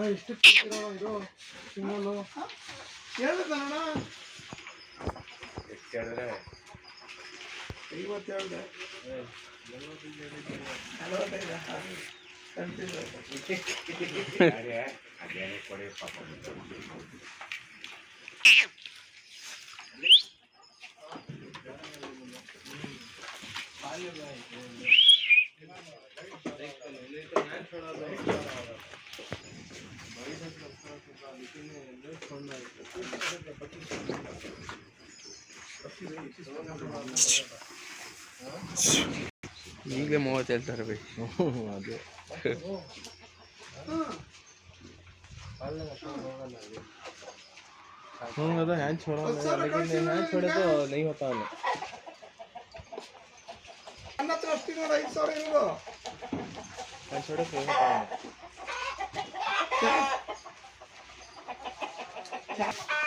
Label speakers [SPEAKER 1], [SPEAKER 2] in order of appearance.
[SPEAKER 1] ಎಷ್ಟು ಇದು
[SPEAKER 2] ಸಿಂಗಲ್ಲು.
[SPEAKER 3] ಎಷ್ಟು ಹೇಳಿದ್ರೆ
[SPEAKER 2] ಐವತ್ತು ಹೇಳ್ದೆ. ನಲವತ್ತೈದು ಕನ್ಫ್ಯೂಸ್
[SPEAKER 1] ಈಗಲೇ ಮೂವತ್ತು ಹೇಳ್ತಾರೆ ಬೈ ಅದೇ हूँ तो हैंड छोड़ा
[SPEAKER 2] अच्छा,
[SPEAKER 1] मैं लेकिन
[SPEAKER 2] रखा
[SPEAKER 1] हैंड छोड़े तो नहीं होता हमें
[SPEAKER 2] ನನ್ನ ಹತ್ರ ಅಷ್ಟು ನೋಡ ಐದು ಸಾವಿರ ಇರೋದು
[SPEAKER 1] हैंड छोड़े तो नहीं
[SPEAKER 2] that.